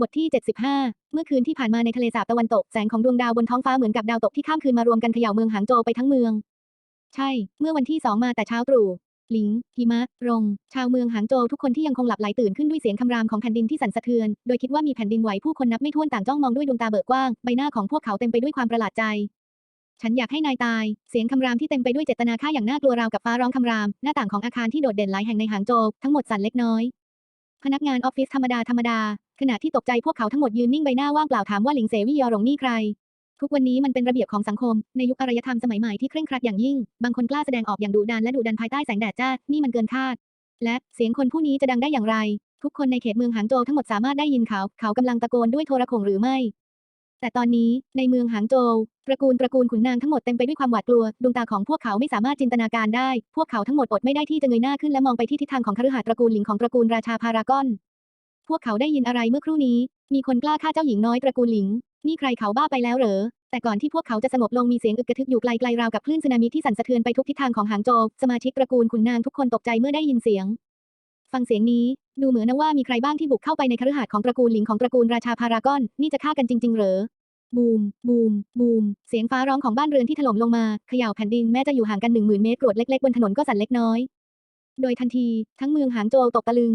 บทที่ 75 เมื่อคืนที่ผ่านมาในทะเลสาบตะวันตก แสงของดวงดาวบนท้องฟ้าเหมือนกับดาวตกที่ข้ามคืนมารวมกันเขย่าเมืองหางโจวไปทั้งเมือง ใช่ เมื่อวันที่สองมาแต่เช้าตรู่ หลิง หิมะ รง ชาวเมืองหางโจวทุกคนที่ยังคงหลับไหลตื่นขึ้นด้วยเสียงคำรามของแผ่นดินที่สั่นสะเทือน โดยคิดว่ามีแผ่นดินไหวผู้คนนับไม่ถ้วนต่างจ้องมองด้วยดวงตาเบิกกว้าง ใบหน้าของพวกเขาเต็มไปด้วยความประหลาดใจ ฉันอยากให้นายตาย เสียงคำรามที่เต็มไปด้วยเจตนาฆ่าอย่างน่ากลัวราวกับฟ้าร้องคำราม หน้าต่างของอาคารที่โดดเด่นหลายแห่งในหางโจทั้งหมดสั่นเล็กน้อยพนักงานออฟฟิศธรรมดาธรรมดา ขณะที่ตกใจพวกเขาทั้งหมดยืนนิ่งใบหน้าว่างเปล่าถามว่าหลิงเสวียอหลงนี่ใคร ทุกวันนี้มันเป็นระเบียบของสังคม ในยุคอารยธรรมสมัยใหม่ที่เคร่งครัดอย่างยิ่ง บางคนกล้าแสดงออกอย่างดุดันและดุดันภายใต้แสงแดดจ้า นี่มันเกินคาด และเสียงคนผู้นี้จะดังได้อย่างไร ทุกคนในเขตเมืองหางโจวทั้งหมดสามารถได้ยินเขา เขากำลังตะโกนด้วยโทรโขงหรือไม่แต่ตอนนี้ในเมืองหางโจวตระกูลตระกูลขุนนางทั้งหมดเต็มไปด้วยความหวาดกลัว ดวงตาของพวกเขาไม่สามารถจินตนาการได้ พวกเขาทั้งหมดอดไม่ได้ที่จะเงยหน้าขึ้นและมองไปที่ทิศทางของคฤหาสน์ตระกูลหลิงของตระกูลราชาพารากอน วกเขาได้ยินอะไรเมื่อครู่นี้ มีคนกล้าฆ่าเจ้าหญิงน้อยตระกูลหลิง นี่ใครเขาบ้าไปแล้วเหรอ แต่ก่อนที่พวกเขาจะสงบลงมีเสียงอึกกระทึกอยู่ไกลๆราวกับคลื่นสึนามิที่สั่นสะเทือนไปทุกทิศทางของหางโจวสมาชิกตระกูลขุนนางทุกคนตกใจเมื่อได้ยินเสียง ฟังเสียงนี้ ดูเหมือนนะว่ามีใครบ้างที่บุกเข้าไปในคฤหาสน์ของตระกูลหลิงของตระกูลราชาพารากอน นี่จะฆ่ากันจริง ๆ เหรอบูม บูม บูม เสียงฟ้าร้องของบ้านเรือนที่ถล่มลงมาเขย่าแผ่นดินแม้จะอยู่ห่างกันหนึ่งหมื่นเมตรกรวดเล็กๆบนถนนก็สั่นเล็กน้อย โดยทันที ทั้งเมืองหางโจวตกตะลึง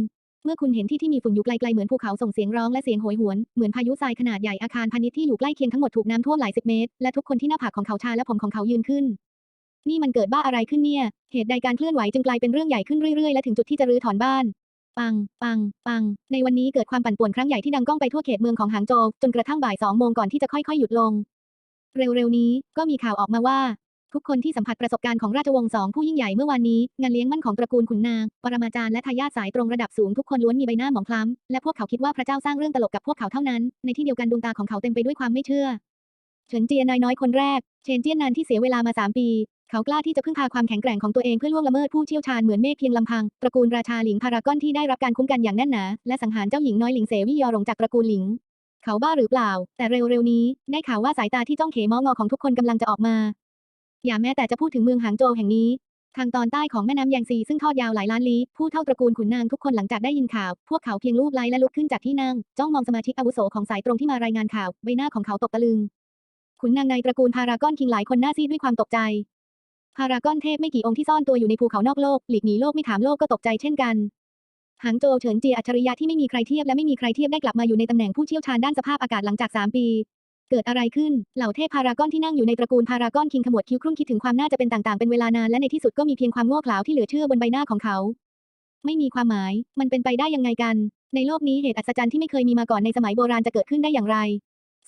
มื่อคุณเห็นที่ที่มีฝุ่นอยู่ไกลๆเหมือนภูเขาส่งเสียงร้องและเสียงโหยหวน เหมือนพายุทรายขนาดใหญ่อาคารพาณิชย์ที่อยู่ใกล้เคียงทั้งหมดถูกน้ำท่วมหลายสิบเมตร และทุกคนที่หน้าผากของเขาชาและผมของเขายืนขึ้น นี่มันเกิดบ้าอะไรขึ้นเนี่ย เหตุใดการเคลื่อนไหวจึงกลายเป็นเรื่องใหญ่ขึ้นเรื่อยๆ และถึงจุดที่จะรื้อถอนบ้าน ปัง ปัง ปัง ในวันนี้เกิดความปั่นป่วนครั้งใหญ่ที่ดังก้องไปทั่วเขตเมืองของหางโจวจนกระทั่งบ่ายสองโมงก่อนที่จะค่อยๆหยุดลง เร็วๆนี้ก็มีข่าวออกมาว่า ทุกคนที่สัมผัสประสบการณ์ของราชวงศ์สองผู้ยิ่งใหญ่เมื่อวานนี้ งานเลี้ยงมั่นของตระกูลขุนนาง ปรมาจารย์และทายาทสายตรงระดับสูงทุกคนล้วนมีใบหน้าหมองคล้ำ และพวกเขาคิดว่าพระเจ้าสร้างเรื่องตลกกับพวกเขาเท่านั้น ในที่เดียวกันดวงตาของเขาเต็มไปด้วยความไม่เชื่อ เฉินเจียนายน้อยคนแรกเชนเจียนนานที่เสียเวลามาสามปี เขากล้าที่จะพึ่งพาความแข็งแกร่งของตัวเองเพื่อล่วงละเมิดผู้เชี่ยวชาญเหมือนเมฆเพียงลำพัง ตระกูลราชาหลิงพารากอนที่ได้รับการคุ้มกันอย่างแน่นหนา และสังหารเจ้าหญิงน้อยหลิงเสวียอหลงจากตระกูลหลิงเขาบ้าหรือเปล่า แต่เร็วๆนี้ ได้ข่าวว่าสายตาที่จ้องเขมองอของทุกคนกำลังจะออกมา อย่าแม้แต่จะพูดถึงเมืองหางโจวแห่งนี้ ทางตอนใต้ของแม่น้ำแยงซีซึ่งทอดยาวหลายล้านลี้ผู้เท่าตระกูลขุนนางทุกคนหลังจากได้ยินข่าว พวกเขาเพียงลูบไล้และลุกขึ้นจากที่นั่ง จ้องมองสมาชิกอาวุโสของสายตรงที่มารายงานข่าวใบหน้าของเขาตกตะลึงขุนนางในตระกูลพารากอนคิงหลายคนหน้าซีดด้วยความตกใจพารากอนเทพไม่กี่องค์ที่ซ่อนตัวอยู่ในภูเขานอกโลกหลีกหนีโลกไม่ถามโลกก็ตกใจเช่นกันหางโจวเฉินเจียอัจฉริยะที่ไม่มีใครเทียบและไม่มีใครเทียบได้กลับมาอยู่ในตำแหน่งผู้เชี่ยวชาญด้านสภาพอากาศหลังจาก 3 ปี เกิดอะไรขึ้น เหล่าเทพพารากอนที่นั่งอยู่ในตระกูลพารากอนคิงขมวดคิ้วครุ่นคิดถึงความน่าจะเป็นต่างๆ เป็นเวลานานและในที่สุดก็มีเพียงความโง่เขลาที่เหลือเชื่อบนใบหน้าของเขา ไม่มีความหมาย มันเป็นไปได้ยังไงกัน ในโลกนี้เหตุอัศจรรย์ที่ไม่เคยมีมาก่อนในสมัยโบราณจะเกิดขึ้นได้อย่างไร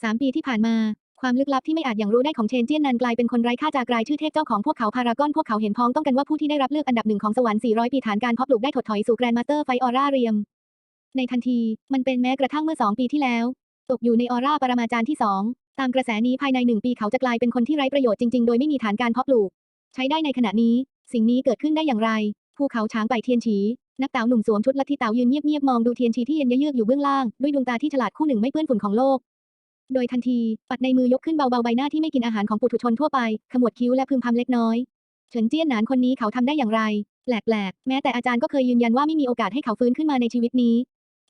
สามปีที่ผ่านมา ความลึกลับที่ไม่อาจอย่างรู้ได้ของเชนเจียนนันกลายเป็นคนไร้ค่าจากรายชื่อเทพเจ้าของพวกเขาพารากอนพวกเขาเห็นพ้องต้องกันว่าผู้ที่ได้รับเลือกอันดับหนึ่งของสวรรค์400 ปีฐานการเพาะปลูกได้ถดถอยสู่แกรนด์มาสเตอร์ไฟออร่าเรียมในทันที มันเป็นแม้กระทั่งเมื่อสองปีที่แล้ว ตกอยู่ในออร่าปรมาจารย์ที่สองตามกระแสนี้ภายในหนึ่งปีเขาจะกลายเป็นคนที่ไร้ประโยชน์จริง ๆ โดยไม่มีฐานการเพาะปลูก ใช้ได้ในขณะนี้ สิ่งนี้เกิดขึ้นได้อย่างไร ภูเขาช้างไปเทียนฉีนักเต๋าหนุ่มสวมชุดลัทธิเต๋ายืนเงียบๆมองดูเทียนชีที่เย็นเยือกอยู่เบื้องล่างด้วยดวงตาที่ฉลาดคู่หนึ่งไม่เปื้อนฝุ่นของโลก โดยทันที ปัดในมือยกขึ้นเบาๆใบหน้าที่ไม่กินอาหารของปุถุชนทั่วไปขมวดคิ้วและพึมพำเล็กน้อยเฉินเจี้ยนหนาน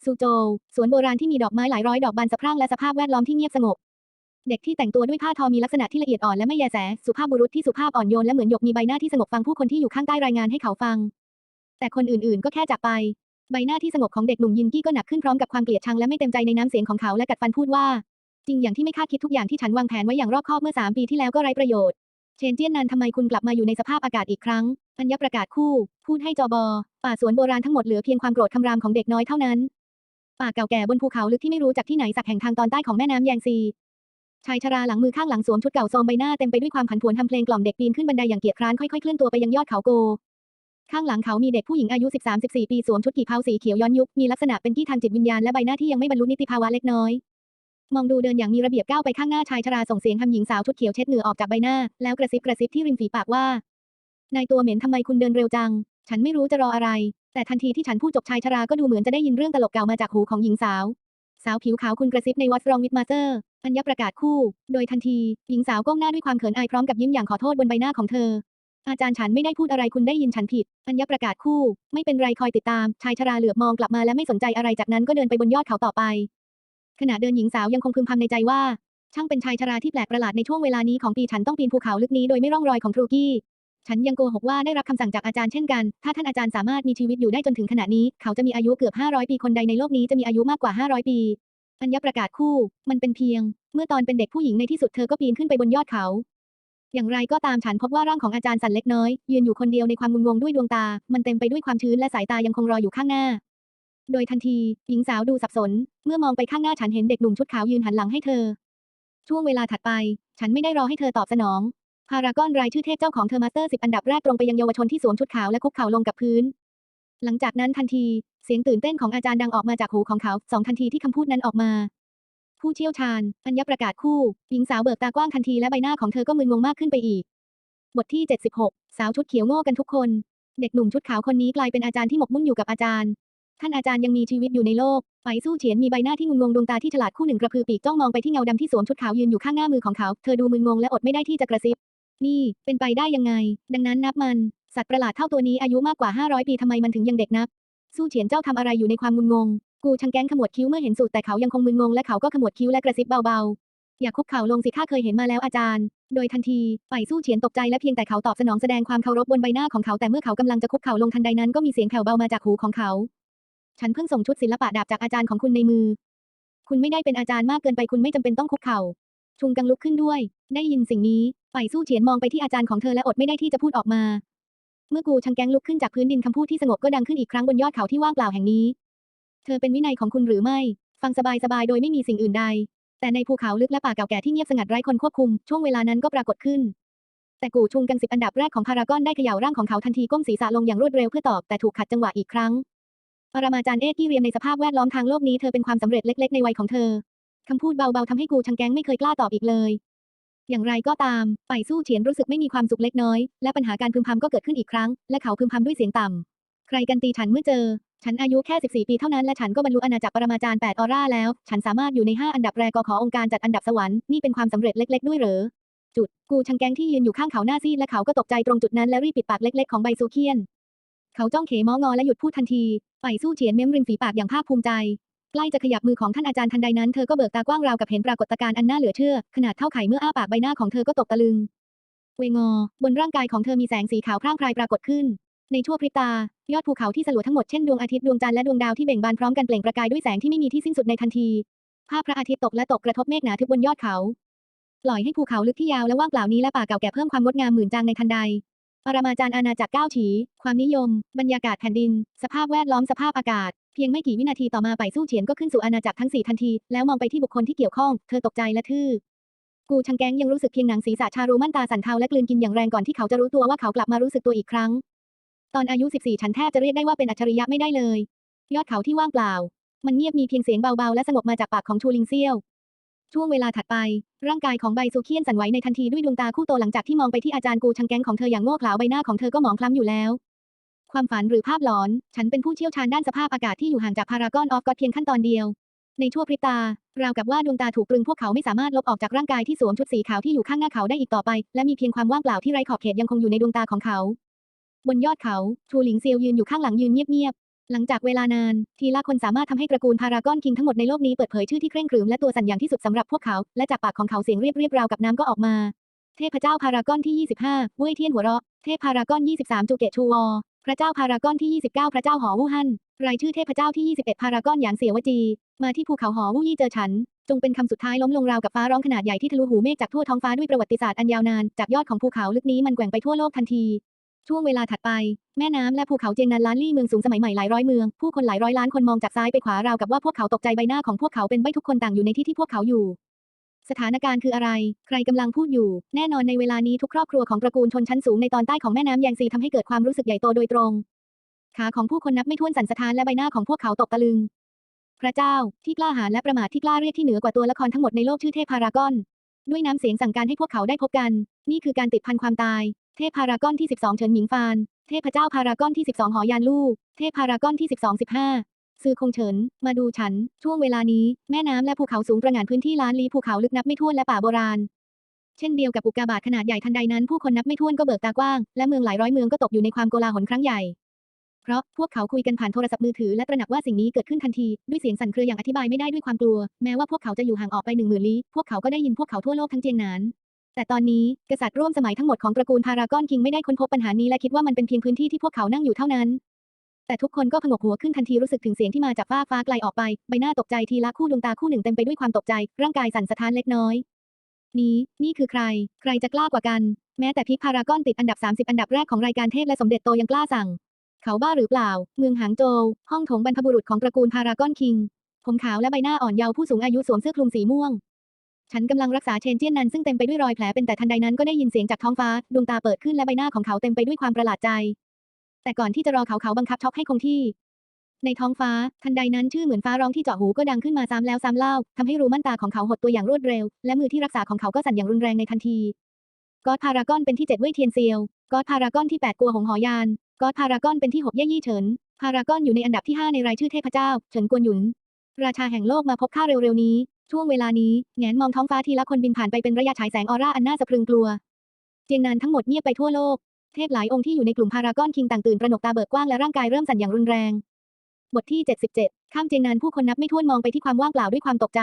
ซูโจวสวนโบราณที่มีดอกไม้หลายร้อยดอกบานสะพรั่งและสภาพแวดล้อมที่เงียบสงบ เด็กที่แต่งตัวด้วยผ้าทอมีลักษณะที่ละเอียดอ่อนและไม่แยแส สุภาพบุรุษที่สุภาพอ่อนโยนและเหมือนหยกมีใบหน้าที่สงบฟังผู้คนที่อยู่ข้างใต้รายงานให้เขาฟัง แต่คนอื่นๆ ก็แค่จากไป ใบหน้าที่สงบของเด็กหนุ่มยินกี้ก็หนักขึ้นพร้อมกับความเกลียดชังและไม่เต็มใจในน้ำเสียงของเขาและกัดฟันพูดว่า จริงอย่างที่ไม่คาดคิดทุกอย่างที่ฉันวางแผนไว้อย่างรอบคอบเมื่อสามปีที่แล้วก็ไร้ประโยชน์เชนเจียนนันทำไมคุณกลับมาอยู่ในสภาพอากาศอีกครั้งอัญญประกาศคู่ พูดให้จอบอป่าสวนโบราณทั้งหมดเหลือเพียงความโกรธคำรามของเด็กน้อยเท่านั้น ป่าเก่าแก่บนภูเขาลึกที่ไม่รู้จากที่ไหนสักแห่งทางตอนใต้ของแม่น้ำแยงซีชายชราหลังมือข้างหลังสวมชุดเก่าโทรมใบหน้าเต็มไปด้วยความผันผวนทำเพลงกล่อมเด็กปีนขึ้นบันไดอย่างเกียจคร้านค่อยๆเคลื่อนตัวไปยังยอดเขาโก ข้างหลังเขามีเด็กผู้หญิงอายุ 13-14 ปีสวมชุดกี่เผาสีเขียวย้อนยุคมีลักษณะเป็นที่ทางจิตวิญญาณและใบหน้าที่ยังไม่บรรลุนิติภาวะเล็กน้อย มองดูเดินอย่างมีระเบียบก้าวไปข้างหน้าชายชราส่งเสียงทำหญิงสาวชุดเขียวเช็ดเหงื่อออกจากใบหน้าแล้วกระซิบกระซิบที่ริมฝีปากว่านายตัวเหม็นทำไมคุณเดินเร็วจัง ฉันไม่รู้จะรออะไร แต่ทันทีที่ฉันพูดจบชายชราก็ดูเหมือนจะได้ยินเรื่องตลกเก่ามาจากหูของหญิงสาว สาวผิวขาวคุณกระซิบในวัดรองวิทมาเตอร์อัญญประกาศคู่ โดยทันที หญิงสาวก้มหน้าด้วยความเขินอายพร้อมกับยิ้มอย่างขอโทษบนใบหน้าของเธอ อาจารย์ฉันไม่ได้พูดอะไรคุณได้ยินฉันผิด อัญญประกาศคู่ ไม่เป็นไรคอยติดตาม ชายชราเหลือบมองกลับมาและไม่สนใจอะไรจากนั้นก็เดินไปบนยอดเขาต่อไป ขณะเดินหญิงสาวยังคงพึมพำในใจว่า ช่างเป็นชายชราที่แปลกประหลาดในช่วงเวลานี้ของปีฉันต้องปีนภูเขาลึกนี้โดยไม่ร่องรอยของทรูกี้ ฉันยังโกหกว่าได้รับคำสั่งจากอาจารย์เช่นกัน ถ้าท่านอาจารย์สามารถมีชีวิตอยู่ได้จนถึงขณะนี้ เขาจะมีอายุเกือบ 500 ปี คนใดในโลกนี้จะมีอายุมากกว่า 500 ปี อัญญประกาศคู่ มันเป็นเพียง เมื่อตอนเป็นเด็กผู้หญิงในที่สุดเธอก็ปีนขึ้นไปบนยอดเขา อย่างไรก็ตามฉันพบว่าร่างของอาจารย์สั่นเล็กน้อย ยืนอยู่คนเดียวในความงุนงงด้วยดวงตา มันเต็มไปด้วยความชื้นและสายตายังคงรออยู่ข้างหน้า โดยทันที หญิงสาวดูสับสน เมื่อมองไปข้างหน้าฉันเห็นเด็กหนุ่มชุดขาวยืนหันหลังให้เธอ ช่วงเวลาถัดไป ฉันไม่ได้รอให้เธอตอบสนอง พารากอนรายชื่อเทพเจ้าของเธอร์มาสเตอร์สิบอันดับแรกตรงไปยังเยาวชนที่สวมชุดขาวและคุกเข่าลงกับพื้น หลังจากนั้นทันทีเสียงตื่นเต้นของอาจารย์ดังออกมาจากหูของเขาสองทันทีที่คำพูดนั้นออกมา ผู้เชี่ยวชาญอัญญประกาศคู่หญิงสาวเบิกตากว้างทันทีและใบหน้าของเธอก็มึนงงมากขึ้นไปอีก บทที่ 76 สาวชุดเขียวโง่กันทุกคน เด็กหนุ่มชุดขาวคนนี้กลายเป็นอาจารย์ที่หมกมุ่นอยู่กับอาจารย์ท่านอาจารย์ยังมีชีวิตอยู่ในโลก ไปสู้เฉียนมีใบหน้าที่งุนงงดวงตาที่ฉลาดคู่หนึ่งกระพือปีกจ้องมองไปที่เงาดำที่สวมชุดขาวยืนอยู่ข้างหน้ามือของเขา เธอดูมึนงงและอดไม่ได้ที่จะกระซิบ นี่เป็นไปได้ยังไง ดังนั้นนับมัน สัตว์ประหลาดเท่าตัวนี้อายุมากกว่า 500 ปีทำไมมันถึงยังเด็กนัก สู้เฉียนเจ้าทำอะไรอยู่ในความงุนงง กูชังแกงขมวดคิ้วเมื่อเห็นสูตรแต่เขายังคงมึนงงและเขาก็ขมวดคิ้วและกระซิบเบาๆ อย่าคุกเข่าลงสิข้าเคยเห็นมาแล้วอาจารย์ โดยทันทีไปสู้เฉียนตกใจและเพียงแต่เขาตอบสนองแสดงความเคารพบนใบหน้าของเขาแต่เมื่อเขากำลังจะคุกเข่าลงทันใดนั้นก็มีเสียงแผ่วเบามาจากหูของเขา ฉันเพิ่งส่งชุดศิลปะดาบจากอาจารย์ของคุณในมือ คุณไม่ได้เป็นอาจารย์มากเกินไปคุณไม่จำเป็นต้องคุกเข่าชุงกังลุกขึ้นด้วย ได้ยินสิ่งนี้ ไปสู้เฉียนมองไปที่อาจารย์ของเธอและอดไม่ได้ที่จะพูดออกมา เมื่อกูชังแกงลุกขึ้นจากพื้นดินคำพูดที่สงบก็ดังขึ้นอีกครั้งบนยอดเขาที่ว่างเปล่าแห่งนี้ เธอเป็นวินัยของคุณหรือไม่ ฟังสบายๆโดยไม่มีสิ่งอื่นใด แต่ในภูเขาลึกและป่าเก่าแก่ที่เงียบสงัดไร้คนควบคุม ช่วงเวลานั้นก็ปรากฏขึ้น แต่กูชุงกังสิบอันดับแรกของพารากอนได้เขย่าร่างของเขาทันทีก้มศีรษะลงอย่างรวดเร็วเพื่อตอบแต่ถูกขัดจังหวะอีกครั้งปรมาจารย์เอกที่เรียนในสภาพแวดล้อมทางโลกนี้เธอเป็นความสำเร็จเล็ก ๆ ในวัยของเธอคำพูดเบาๆทำให้กูชังแกงไม่เคยกล้าตอบอีกเลย อย่างไรก็ตามไปสู้เฉียนรู้สึกไม่มีความสุขเล็กน้อย และปัญหาการพึมพำก็เกิดขึ้นอีกครั้ง และเขาพึมพำด้วยเสียงต่ำ ใครกันตีฉันเมื่อเจอ ฉันอายุแค่ 14 ปีเท่านั้น และฉันก็บรรลุอาณาจักรปรมาจารย์ 8 ออร่าแล้ว ฉันสามารถอยู่ใน 5 อันดับแรกขอองค์การจัดอันดับสวรรค์ นี่เป็นความสำเร็จเล็ก ๆ ด้วยเหรอ จุด กูชังแกงที่ยืนอยู่ข้างเขาหน้าซีดและเขาก็ตกใจตรงจุดนั้นและรีบปิดปากเล็ก ๆ ของใบซูเคียน เขาจ้องเขมองอและหยุดพูดทันทีไปสู้เฉียนเม้มริมฝีปากอย่างภาคภูมิใจ ใกล้จะขยับมือของท่านอาจารย์ทันใดนั้นเธอก็เบิกตากว้างราวกับเห็นปรากฏการณ์อันน่าเหลือเชื่อ ขนาดเท่าไข่เมื่ออ้าปากใบหน้าของเธอก็ตกตะลึง เวงอ บนร่างกายของเธอมีแสงสีขาวพร่างพรายปรากฏขึ้น ในชั่วพริบตา ยอดภูเขาที่สลัวทั้งหมดเช่นดวงอาทิตย์ดวงจันทร์และดวงดาวที่เบ่งบานพร้อมกันเปล่งประกายด้วยแสงที่ไม่มีที่สิ้นสุดในทันที ภาพพระอาทิตย์ตกและตกกระทบเมฆหนาทึบบนยอดเขา ปล่อยให้ภูเขาลึกที่ยาวและว่างเปล่านี้และป่าเก่าแก่เพิ่มความงดงามหมื่นจางในทันใด ปรมาจารย์อาณาจักรก้าวฉีความนิยม บรรยากาศแผ่นดิน สภาพแวดล้อมสภาพอากาศ เพียงไม่กี่วินาทีต่อมาไปสู้เฉียนก็ขึ้นสู่อาณาจักรทั้งสี่ทันที แล้วมองไปที่บุคคลที่เกี่ยวข้อง เธอตกใจและทื่อ กูชังแกงยังรู้สึกเพียงหนังศีรษะชารูมั่นตาสั่นเทาและกลืนกินอย่างแรงก่อนที่เขาจะรู้ตัวว่าเขากลับมารู้สึกตัวอีกครั้ง ตอนอายุ 14 ฉันแทบจะเรียกได้ว่าเป็นอัจฉริยะไม่ได้เลย ยอดเขาที่ว่างเปล่า มันเงียบมีเพียงเสียงเบาๆและสงบมาจากปากของชูลิงเซียว ช่วงเวลาถัดไป ร่างกายของใบซูเคียนสั่นไหวในทันทีด้วยดวงตาคู่โตหลังจากที่มองไปที่อาจารย์กูชังแกงของเธออย่างโง่เขลาใบหน้าของเธอก็หมองคล้ำอยู่แล้ว ความฝันหรือภาพหลอน ฉันเป็นผู้เชี่ยวชาญด้านสภาพอากาศที่อยู่ห่างจากพารากอนออฟก็เพียงขั้นตอนเดียว ในชั่วพริบตาราวกับว่าดวงตาถูกตรึงพวกเขาไม่สามารถลบออกจากร่างกายที่สวมชุดสีขาวที่อยู่ข้างหน้าเขาได้อีกต่อไป และมีเพียงความว่างเปล่าที่ไร้ขอบเขตยังคงอยู่ในดวงตาของเขา บนยอดเขา ชูหลิงเซียวยืนอยู่ข้างหลังยืนเงียบ หลังจากเวลานาน ทีละคนสามารถทำให้ตระกูลพารากอนคิงทั้งหมดในโลกนี้เปิดเผยชื่อที่เคร่งครึมและตัวสั่นอย่างที่สุดสำหรับพวกเขา และจากปากของเขาเสียงเรียบเรียบราวกับน้ำก็ออกมา เทพเจ้าพารากอนที่ 25เว่ยเทียนหัวเราะ เทพพารากอน23 จูเกตชูวอ พระเจ้าพารากอนที่ 29 พระเจ้าหอวู่ฮั่น รายชื่อเทพเจ้าที่ 21 พารากอนหยางเสียวจี มาที่ภูเขาหอวู่ยี่เจอฉัน จงเป็นคำสุดท้ายล้มลงราวกับฟ้าร้องขนาดใหญ่ที่ทะลุหูเมฆจากทั่วท้องฟ้าด้วยประวัติศาสตร์อันยาวนาน จากยอดของภูเขาลึกนี้มันแกว่งไปทั่วโลกทันที ช่วงเวลาถัดไป แม่น้ำและภูเขาเจยนนันล้านลี่เมืองสูงสมัยใหม่หลายร้อยเมือง ผู้คนหลายร้อยล้านคนมองจากซ้ายไปขวาราวกับว่าพวกเขาตกใจใบหน้าของพวกเขาเป็นใบทุกคนต่างอยู่ในที่ที่พวกเขาอยู่ สถานการณ์คืออะไร ใครกำลังพูดอยู่ แน่นอนในเวลานี้ทุกครอบครัวของตระกูลชนชั้นสูงในตอนใต้ของแม่น้ำแยงซีทำให้เกิดความรู้สึกใหญ่โตโดยตรง ขาของผู้คนนับไม่ถ้วนสั่นสะท้านและใบหน้าของพวกเขาตกตะลึง พระเจ้าที่กล้าหาญและประมาทที่กล้าเรียกที่เหนือกว่าตัวละครทั้งหมดในโลกชื่อเทพพารากอนด้วยน้ำเสียงสั่งการให้พวกเขาได้พบกัน นี่คือการติดพันความตาย เทพพารากอนที่ 12 เฉินหมิงฟาน เทพเจ้าพารากอนที่ 12 หอยานลู่ เทพพารากอนที่ 12 15ซือคงเฉิน มาดูฉัน ช่วงเวลานี้ แม่น้ำและภูเขาสูงประหงานพื้นที่ล้านลี้ภูเขาลึกนับไม่ถ้วนและป่าโบราณ เช่นเดียวกับอุกกาบาตขนาดใหญ่ทันใดนั้นผู้คนนับไม่ถ้วนก็เบิกตากว้าง และเมืองหลายร้อยเมืองก็ตกอยู่ในความโกลาหลครั้งใหญ่เพราะพวกเขาคุยกันผ่านโทรศัพท์มือถือและตระหนักว่าสิ่งนี้เกิดขึ้นทันที ด้วยเสียงสั่นเครืออย่างอธิบายไม่ได้ด้วยความกลัว แม้ว่าพวกเขาจะอยู่ห่างออกไปหนึ่งหมื่นลี้พวกเขาก็ได้ยินพวกเขาทั่วโลกทั้งเจียงหนาน แต่ตอนนี้กษัตริย์ร่วมสมัยทั้งหมดของตระกูลพารากอนคิงไม่ได้ค้นพบปัญหานี้และคิดว่ามันเป็นเพียงพื้นที่ที่พวกเขานั่งอยู่เท่านั้น แต่ทุกคนก็ผงกหัวขึ้นทันทีรู้สึกถึงเสียงที่มาจากฟ้าฟ้าไกลออกไป ใบหน้าตกใจทีละคู่ดวงตาคู่หนึ่งเต็มไปด้วยความตกใจ ร่างกายสั่นสะท้านเล็กน้อย นี้ นี่คือใคร ใครจะกล้ากว่ากัน แม้แต่พิกพารากอนติดอันดับ 30 อันดับแรกของรายการเทพและสมเด็จโตยังกล้าสั่ง เขาบ้าหรือเปล่า เมืองหางโจวห้องโถงบรรพบุรุษของตระกูลพารากอนคิงผมขาวและใบหน้าอ่อนเยาว์ผู้สูงอายุสวมเสื้อคลุมสีม่วง ฉันกำลังรักษาเชนเจียนนันซึ่งเต็มไปด้วยรอยแผลเป็นแต่ทันใดนั้นก็ได้ยินเสียงจากท้องฟ้า ดวงตาเปิดขึ้นและใบหน้าของเขาเต็มไปด้วยความประหลาดใจ แต่ก่อนที่จะรอเขาเขาบังคับช็อกให้คงที่ ในท้องฟ้า ทันใดนั้นชื่อเหมือนฟ้าร้องที่เจาะหูก็ดังขึ้นมาซ้ำแล้วซ้ำเล่าทำให้รูม่านตาของเขาหดตัวอย่างรวดเร็ว และมือที่รักษาของเขาก็สั่นอย่างรุนแรงในทันทีก็อดพารากอนเป็นที่เจ็ดเว่ยเทียนเซียวก็อดพารากอนที่แปดกัวหงหอยานก็อดพารากอนเป็นที่หกเย่ยี่เฉินพารากอนอยู่ในอันดับที่5ในรายชื่อเทพเจ้าเฉินกวนหยุนราชาแห่งโลกมาพบข้าเร็วๆนี้ ช่วงเวลานี้แงนมองท้องฟ้าทีละคนบินผ่านไปเป็นระยะฉายแสงออร่าอันน่าสะพรึงกลัวเจียงนานทั้งหมดเงียบไปทั่วโลก เทพหลายองค์ที่อยู่ในกลุ่มพารากอนคิงต่างตื่นตระหนกตาเบิกกว้างและร่างกายเริ่มสั่นอย่างรุนแรง บทที่ 77 ข้ามเจียงนานผู้คนนับไม่ถ้วนมองไปที่ความว่างเปล่าด้วยความตกใจ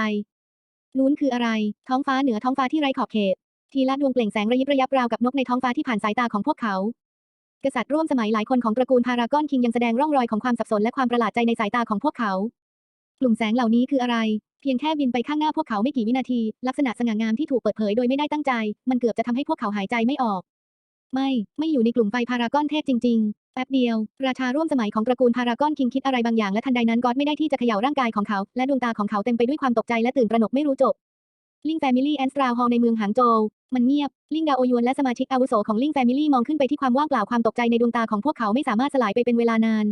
นู้นคืออะไร ท้องฟ้าเหนือท้องฟ้าที่ไร้ขอบเขต ทีละดวงเปล่งแสงระยิบระยับราวกับนกในท้องฟ้าที่ผ่านสายตาของพวกเขา กษัตริย์ร่วมสมัยหลายคนของตระกูลพารากอนคิงยังแสดงร่องรอยของความสับสนและความประหลาดใจในสายตาของพวกเขา กลุ่มแสงเหล่านี้คืออะไร เพียงแค่บินไปข้างหน้าพวกเขาไม่กี่วินาที ลักษณะสง่างามที่ถูกเปิดเผยโดยไม่ได้ตั้งใจ มันเกือบจะทำให้พวกเขาหายใจไม่ออก ไม่ ไม่อยู่ในกลุ่มไฟพารากอนเทพจริง ๆ แป๊บเดียว ราชาร่วมสมัยของตระกูลพารากอนคิงคิดอะไรบางอย่างและทันใดนั้นก็อดไม่ได้ที่จะเขย่าร่างกายของเขา และดวงตาของเขาเต็มไปด้วยความตกใจและตื่นตระหนกไม่รู้จบลิงแฟมิลี่แอนสตราฮอลในเมืองหางโจว มันเงียบ ลิงดาโอยวนและสมาชิกอาวุโสของลิงแฟมิลี่มองขึ้นไปที่ความว่างเปล่าความตกใจในดวงตาของพวกเขาไม่สามารถสลายไปเป็นเวลานาน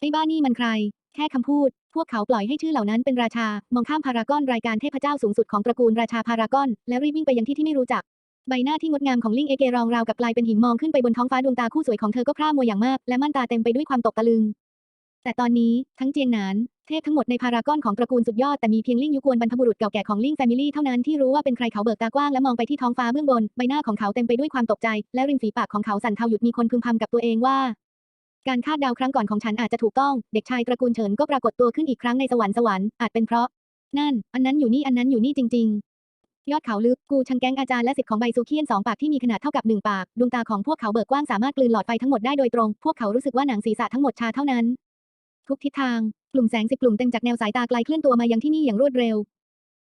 ไอ้บ้านี่มันใคร แค่คำพูด พวกเขาปล่อยให้ชื่อเหล่านั้นเป็นราชา มองข้ามพารากอนรายการเทพเจ้าสูงสุดของตระกูลราชาพารากอน และรีบวิ่งไปยังที่ที่ไม่รู้จัก ใบหน้าที่งดงามของลิงเอเกรองราวกับกลายเป็นหินมองขึ้นไปบนท้องฟ้าดวงตาคู่สวยของเธอก็พร่ามัวอย่างมาก และม่านตาเต็มไปด้วยความตกตะลึง แต่ตอนนี้ทั้งเจียงหนานเทพทั้งหมดในพารากอนของตระกูลสุดยอดแต่มีเพียงลิงยุกวนบรรพบุรุษเก่าแก่ของลิงแฟมิลี่เท่านั้นที่รู้ว่าเป็นใครเขาเบิกตากว้างและมองไปที่ท้องฟ้าเบื้องบนใบหน้าของเขาเต็มไปด้วยความตกใจ และริมฝีปากของเขาสั่นเทาหยุดมีคนพึมพำกับตัวเองว่า การคาดเดาครั้งก่อนของฉันอาจจะถูกต้อง เด็กชายตระกูลเฉินก็ปรากฏตัวขึ้นอีกครั้งในสวรรค์สวรรค์อาจเป็นเพราะ นั่น อันนั้นอยู่นี่อันนั้นอยู่นี่จริง ๆ ยอดเขาลึกกูชังแก๊งอาจารย์และสิทธิ์ของใบซูเคียนสองปากที่มีขนาดเท่ากับหนึ่งปาก ดวงตาของพวกเขาเบิกกว้างสามารถกลืนหลอดไฟทั้งหมดได้โดยตรง พวกเขารู้สึกว่าหนังศีรษะทั้งหมดชาเท่านั้น ทุกทิศทางกลุ่มแสงสิบกลุ่มเต็มจากแนวสายตาไกลเคลื่อนตัวมายังที่นี่อย่างรวดเร็ว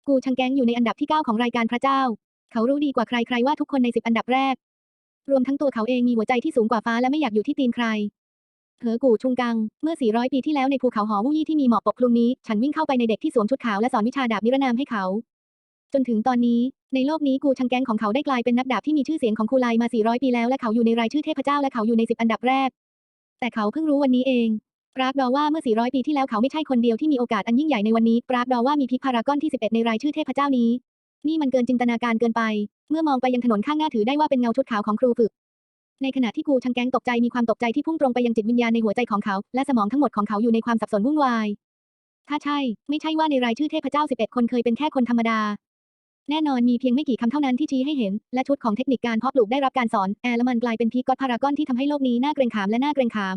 กูชังแก๊งอยู่ในอันดับที่ 9 ของรายการพระเจ้า เขารู้ดีกว่าใครๆว่าทุกคนในสิบอันดับแรก รวมทั้งตัวเขาเองมีหัวใจที่สูงกว่าฟ้าและไม่อยากอยู่ที่ตีนใคร เหอกู่ชุงกัง เมื่อ 400 ปีที่แล้วในภูเขาหอวู่ยี่ที่มีหมอกปกคลุมนี้ ฉันวิ่งเข้าไปในเด็กที่สวมชุดขาวและสอนวิชาดาบนิรนามให้เขา จนถึงตอนนี้ ในโลกนี้กูชังแกงของเขาได้กลายเป็นนักดาบที่มีชื่อเสียงของคูไลมา 400 ปีแล้วและเขาอยู่ในรายชื่อเทพเจ้าและเขาอยู่ในสิบอันดับแรก แต่เขาเพิ่งรู้วันนี้เองปรากดอว่าเมื่อ 400 ปีที่แล้วเขาไม่ใช่คนเดียวที่มีโอกาสอันยิ่งใหญ่ในวันนี้ปรากดอว่ามีพิพารากอนที่ 11 ในรายชื่อเทพเจ้านี้ นี่มันเกินจินตนาการเกินไป เมื่อมองไปยังถนนข้างหน้าถือได้ว่าเป็นเงาชุดขาวของครูฝึก ในขณะที่กูชังแกงตกใจมีความตกใจที่พุ่งตรงไปยังจิตวิญญาณในหัวใจของเขา และสมองทั้งหมดของเขาอยู่ในความสับสนวุ่นวาย ถ้าใช่ ไม่ใช่ว่าในรายชื่อเทพเจ้า 11 คนเคยเป็นแค่คนธรรมดา แน่นอนมีเพียงไม่กี่คำเท่านั้นที่ชี้ให้เห็น และชุดของเทคนิคการเพาะปลูกได้รับการสอนแอร์ลมันกลายเป็นพีกอดพารากอนที่ทำให้โลกนี้น่าเกรงขามและน่าเกรงขาม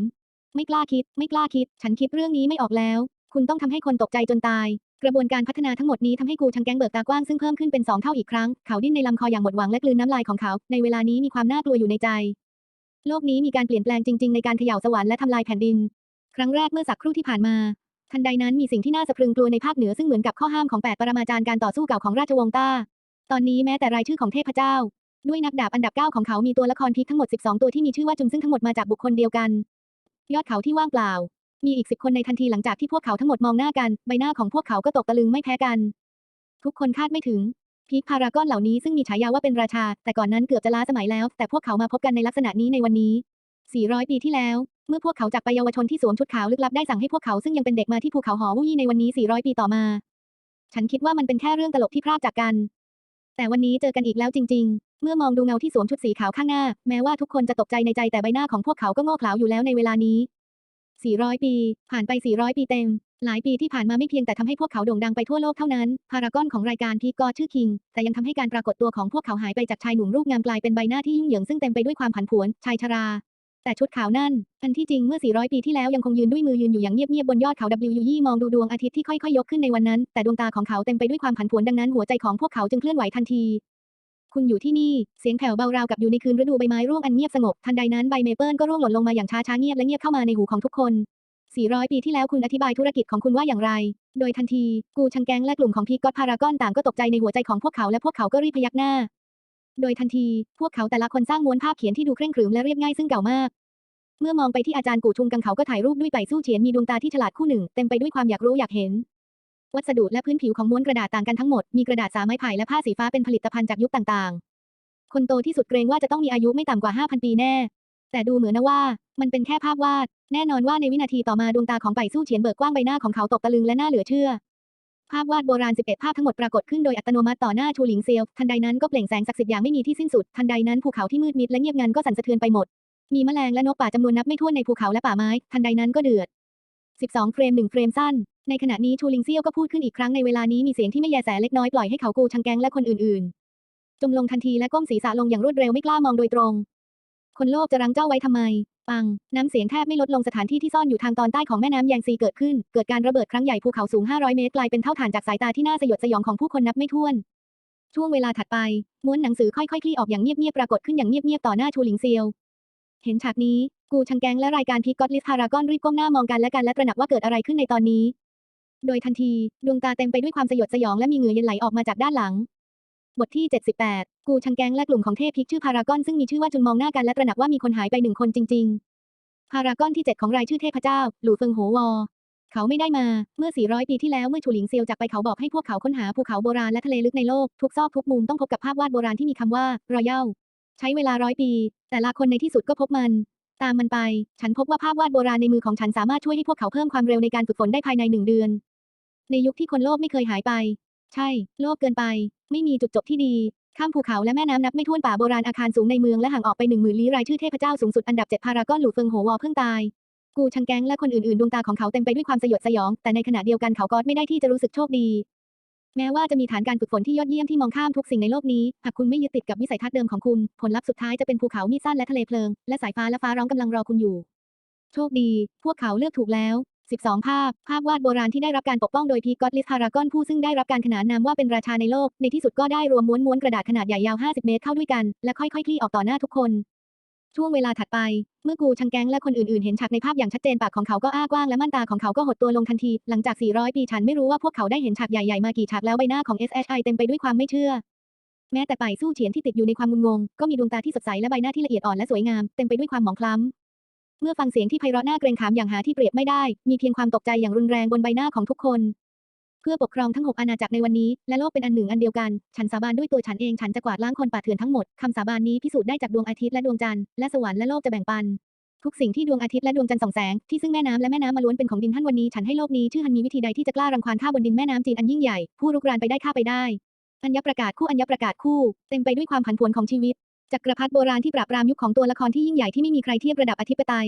ไม่กล้าคิด ไม่กล้าคิด ฉันคิดเรื่องนี้ไม่ออกแล้ว คุณต้องทำให้คนตกใจจนตายกระบวนการพัฒนาทั้งหมดนี้ทำให้กูชังแกงเบิกตากว้างซึ่งเพิ่มขึ้นเป็นสองเท่าอีกครั้ง เขาดิ้นในลำคออย่างหมดหวังและกลืนน้ำลายของเขา ในเวลานี้มีความน่ากลัวอยู่ในใจ โลกนี้มีการเปลี่ยนแปลงจริง ๆ ในการเขย่าสวรรค์และทำลายแผ่นดิน ครั้งแรกเมื่อสักครู่ที่ผ่านมา ทันใดนั้นมีสิ่งที่น่าสะพรึงกลัวในภาคเหนือซึ่งเหมือนกับข้อห้ามของแปดปรมาจารย์การต่อสู้เก่าของราชวงศ์ต้า ตอนนี้แม้แต่รายชื่อของเทพเจ้า ด้วยนักดาบอันดับ 9 ของเขามีตัวละครพีคทั้งหมด 12 ตัวที่มีชื่อว่าจุนซึ่งทั้งหมดมาจากบุคคลเดียวกัน ยอดเขาที่ว่างเปล่า มีอีกสิบคนในทันทีหลังจากที่พวกเขาทั้งหมดมองหน้ากัน ใบหน้าของพวกเขาก็ตกตะลึงไม่แพ้กัน ทุกคนคาดไม่ถึง พีคพารากอนเหล่านี้ซึ่งมีฉายาว่าเป็นราชา แต่ก่อนนั้นเกือบจะล้าสมัยแล้ว แต่พวกเขามาพบกันในลักษณะนี้ในวันนี้ 400 ปีที่แล้ว เมื่อพวกเขาจากไปเยาวชนที่สวมชุดขาวลึกลับได้สั่งให้พวกเขาซึ่งยังเป็นเด็กมาที่ภูเขาหอวู่ยี่ในวันนี้ 400 ปีต่อมา ฉันคิดว่ามันเป็นแค่เรื่องตลกที่พรากจากกัน แต่วันนี้เจอกันอีกแล้วจริง ๆ เมื่อมองดูเงาที่สวมชุดสีขาวข้างหน้า แม้ว่าทุกคนจะตกใจในใจแต่ใบหน้าของพวกเขาก็โง่เขลาอยู่แล้วในเวลานี้ 400 ปี ผ่านไป 400 ปีเต็ม หลายปีที่ผ่านมาไม่เพียงแต่ทำให้พวกเขาโด่งดังไปทั่วโลกเท่านั้น พารากอนของรายการพีกอชื่อคิง แต่ยังทำให้การปรากฏตัวของพวกเขาหายไปจากชายหนุ่มรูปงามกลายเป็นใบหน้าที่ยุ่งเหยิงซึ่งเต็มไปด้วยความผันผวน ชายชรา แต่ชุดขาวนั่น อันที่จริงเมื่อ 400 ปีที่แล้วยังคงยืนด้วยมือยืนอยู่อย่างเงียบๆบนยอดเขา W ยี่มองดูดวงอาทิตย์ที่ค่อยๆยกขึ้นในวันนั้น แต่ดวงตาของเขาเต็มไปด้วยความผันผวนดังนั้นหัวใจของพวกเขาจึงเคลื่อนไหวทันทีคุณอยู่ที่นี่ เสียงแผ่วเบาราวกับอยู่ในคืนฤดูใบไม้ร่วงอันเงียบสงบ ทันใดนั้นใบเมเปิลก็ร่วงหล่นลงมาอย่างช้าๆเงียบและเงียบเข้ามาในหูของทุกคน 400 ปีที่แล้วคุณอธิบายธุรกิจของคุณว่าอย่างไร โดยทันที กูชังแกงและกลุ่มของพีกอตพารากอนต่างก็ตกใจในหัวใจของพวกเขาและพวกเขาก็รีบพยักหน้า โดยทันที พวกเขาแต่ละคนสร้างม้วนภาพเขียนที่ดูเคร่งขรึมและเรียบง่ายซึ่งเก่ามาก เมื่อมองไปที่อาจารย์กูชุงกังเขาก็ถ่ายรูปด้วยไปสู้เฉียนมีดวงตาที่ฉลาดคู่หนึ่งเต็มไปด้วยความอยากรู้อยากเห็น วัสดุและพื้นผิวของม้วนกระดาษต่างกันทั้งหมด มีกระดาษสาไม้ไผ่และผ้าสีฟ้าเป็นผลิตภัณฑ์จากยุคต่างๆ คนโตที่สุดเกรงว่าจะต้องมีอายุไม่ต่ำกว่า 5,000 ปีแน่ แต่ดูเหมือนนะว่า มันเป็นแค่ภาพวาด แน่นอนว่าในวินาทีต่อมาดวงตาของไปสู้เฉียนเบิกกว้างใบหน้าของเขาตกตะลึงและน่าเหลือเชื่อ ภาพวาดโบราณ 11 ภาพทั้งหมดปรากฏขึ้นโดยอัตโนมัติต่อหน้าชูหลิงเซียว ทันใดนั้นก็เปล่งแสงศักดิ์สิทธิ์อย่างไม่มีที่สิ้นสุด ทันใดนั้นภูเขาที่มืดมิดและเงียบงันก็สั่นสะเทือนไปหมด มีแมลงและนกป่าจำนวนนับไม่ถ้วนในภูเขาและป่าไม้ ทันใดนั้นก็เดือด 12 เฟรม 1 เฟรมสั้น ในขณะนี้ชูหลิงเซียวก็พูดขึ้นอีกครั้งในเวลานี้มีเสียงที่ไม่แยแสเล็กน้อยปล่อยให้เขากูชังแกงและคนอื่นๆ จมลงทันทีและก้มศีรษะลงอย่างรวดเร็วไม่กล้ามองโดยตรง คนโลภจะรังเจ้าไว้ทำไม ปัง น้ำเสียงแทบไม่ลดลงสถานที่ที่ซ่อนอยู่ทางตอนใต้ของแม่น้ำแยงซีเกิดขึ้น เกิดการระเบิดครั้งใหญ่ภูเขาสูง 500 เมตรกลายเป็นเท่าฐานจากสายตาที่น่าสยดสยองของผู้คนนับไม่ถ้วน ช่วงเวลาถัดไป ม้วนหนังสือค่อยๆ คลี่ออกอย่างเงียบๆ ปรากฏขึ้นอย่างเงียบๆ ต่อหน้าชูหลิงเซียว เห็นฉากนี้ กูชังแกงและรายการพีกอตลิสพารากอนรีบก้มหน้ามองกันและกันและตระหนักว่าเกิดอะไรขึ้นในตอนนี้ โดยทันทีดวงตาเต็มไปด้วยความสยดสยองและมีเหงื่อเย็นไหลออกมาจากด้านหลัง บทที่ 78 กูชังแกงและกลุ่มของเทพพิกชื่อพารากอนซึ่งมีชื่อว่าจุนมองหน้ากันและตระหนักว่ามีคนหายไปหนึ่งคนจริง ๆ พารากอนที่ 7 ของรายชื่อเทพเจ้า หลู่เฟิงโหวอ เขาไม่ได้มา เมื่อ 400 ปีที่แล้วเมื่อชูหลิงเซียวจากไปเขาบอกให้พวกเขาค้นหาภูเขาโบราณและทะเลลึกในโลก ทุกซอกทุกมุมต้องพบกับภาพวาดโบราณที่มีคำว่ารอยัลใช้เวลาร้อยปี แต่ละคนในที่สุดก็พบมัน ตามมันไป ฉันพบว่าภาพวาดโบราณในมือของฉันสามารถช่วยให้พวกเขาเพิ่มความเร็วในการฝึกฝนได้ภายในหนึ่งเดือน ในยุคที่คนโลภไม่เคยหายไป ใช่ โลภเกินไป ไม่มีจุดจบที่ดี ข้ามภูเขาและแม่น้ำนับไม่ถ้วนป่าโบราณอาคารสูงในเมืองและห่างออกไปหนึ่งหมื่นลี้รายชื่อเทพเจ้าสูงสุดอันดับเจ็ดพารากอนหลู่เฟิงโหวอเพิ่งตาย กูชังแกงและคนอื่นๆ ดวงตาของเขาเต็มไปด้วยความสยดสยอง แต่ในขณะเดียวกันเขาก็ไม่ได้ที่จะรู้สึกโชคดี แม้ว่าจะมีฐานการฝึกฝนที่ยอดเยี่ยมที่มองข้ามทุกสิ่งในโลกนี้ หากคุณไม่ยึดติดกับวิสัยทัศน์เดิมของคุณ ผลลัพธ์สุดท้ายจะเป็นภูเขามีดสั้นและทะเลเพลิง และสายฟ้าและฟ้าร้องกำลังรอคุณอยู่ โชคดี พวกเขาเลือกถูกแล้ว 12 ภาพ ภาพวาดโบราณที่ได้รับการปกป้องโดยพีกอตลิสพารากอนผู้ซึ่งได้รับการขนานนามว่าเป็นราชาในโลก ในที่สุดก็ได้รวมม้วนม้วนกระดาษขนาดใหญ่ยาว 50 เมตรเข้าด้วยกัน และค่อยๆ คลี่ออกต่อหน้าทุกคน ช่วงเวลาถัดไป เมื่อกูชังแกงและคนอื่นๆ เห็นฉากในภาพอย่างชัดเจนปากของเขาก็อ้ากว้างและม่านตาของเขาก็หดตัวลงทันที หลังจาก 400 ปีฉันไม่รู้ว่าพวกเขาได้เห็นฉากใหญ่ๆมากี่ฉากแล้วใบหน้าของ SHI เต็มไปด้วยความไม่เชื่อแม้แต่ไปสู้เฉียนที่ติดอยู่ในความงุนงง ก็มีดวงตาที่สดใสและใบหน้าที่ละเอียดอ่อนและสวยงาม เต็มไปด้วยความหมองคล้ำ เมื่อฟังเสียงที่ไพเราะน่าเกรงขามอย่างหาที่เปรียบไม่ได้ มีเพียงความตกใจอย่างรุนแรงบนใบหน้าของทุกคน เพื่อปกครองทั้งหกอาณาจักรในวันนี้ และโลกเป็นอันหนึ่งอันเดียวกัน ฉันสาบานด้วยตัวฉันเองฉันจะกวาดล้างคนป่าเถื่อนทั้งหมดคำสาบานนี้พิสูจน์ได้จากดวงอาทิตย์และดวงจันทร์และสวรรค์และโลกจะแบ่งปันทุกสิ่งที่ดวงอาทิตย์และดวงจันทร์ส่องแสงที่ซึ่งแม่น้ำและแม่น้ำมาล้วนเป็นของดินท่านวันนี้ฉันให้โลกนี้ชื่อฮันมีวิธีใดที่จะกล้ารังควานข้าบนดินแม่น้ำจีนอันยิ่งใหญ่ผู้รุกรานไปได้ข้าไปได้อัญญประกาศคู่อัญญประกาศคู่ เต็มไปด้วยความผันผวนของชีวิต จักรพรรดิโบราณที่ปราบปรามยุคของตัวละครที่ยิ่งใหญ่ที่ไม่มีใครเทียบระดับอธิปไตย